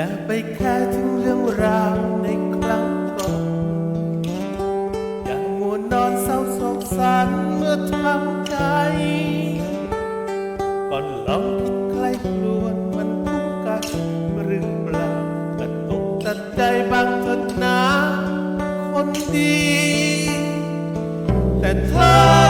อย่าไปแค่ถึงเรื่องราวในครั้งก่อนอย่ามัวนอนเศร้าสงสารเมื่อทำใจ ก่อนลองคิดใครกลวนมันพุ่งกันหรือเปล่าตัดอกตัดใจบางทีนะคนดี แต่เธอ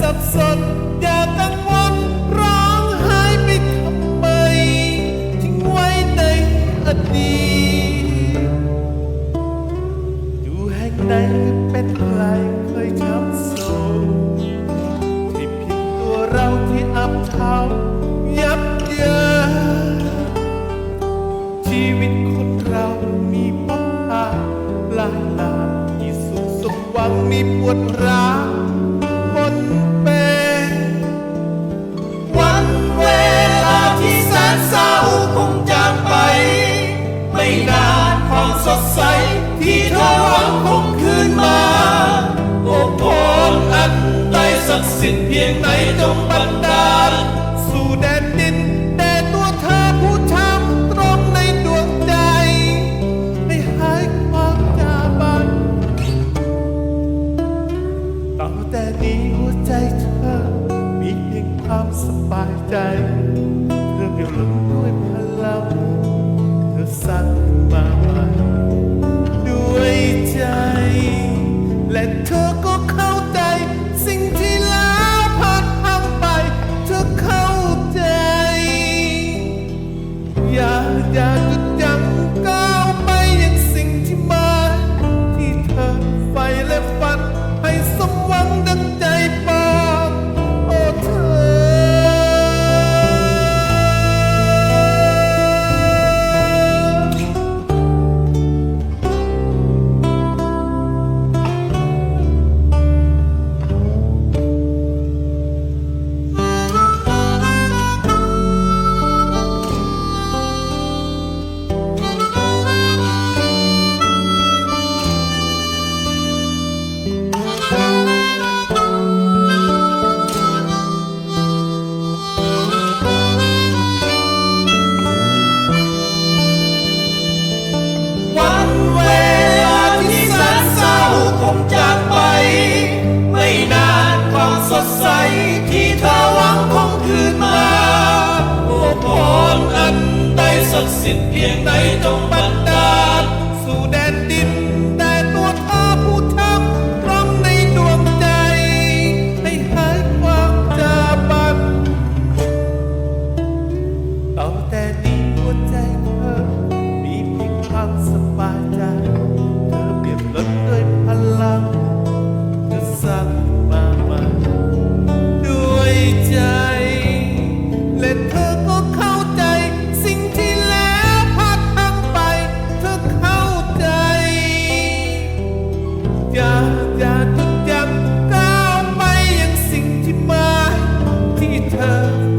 สับสนอย่ากังวลร้องไห้ไปทำไมทิ้งไว้ในอดีตอยู่แห่งใดหรือเป็นใครเคยช้ำโศกที่เพียงตัวเราที่อับเท้ายับเยินชีวิตคนเรามีพบพาหลายหลายมีสุขสมหวังมีปวดร้าว ใสที่เธอหวังคงคืนมาโอ้พรอันใดศักดิ์สิทธิ์เพียงไหนจงบันดาล สู่แดนดินแต่ตัวเธอผู้ช้ำตรงในดวงใจให้หายความจาบันต่อแต่นี้หัวใจเธอ มีเพียงความสบายใจ อย่ ดใสที่เธอหวังคงคืนมาโอ้พรอันใดศักดิ์สิทธิ์เพียงใดจงไป her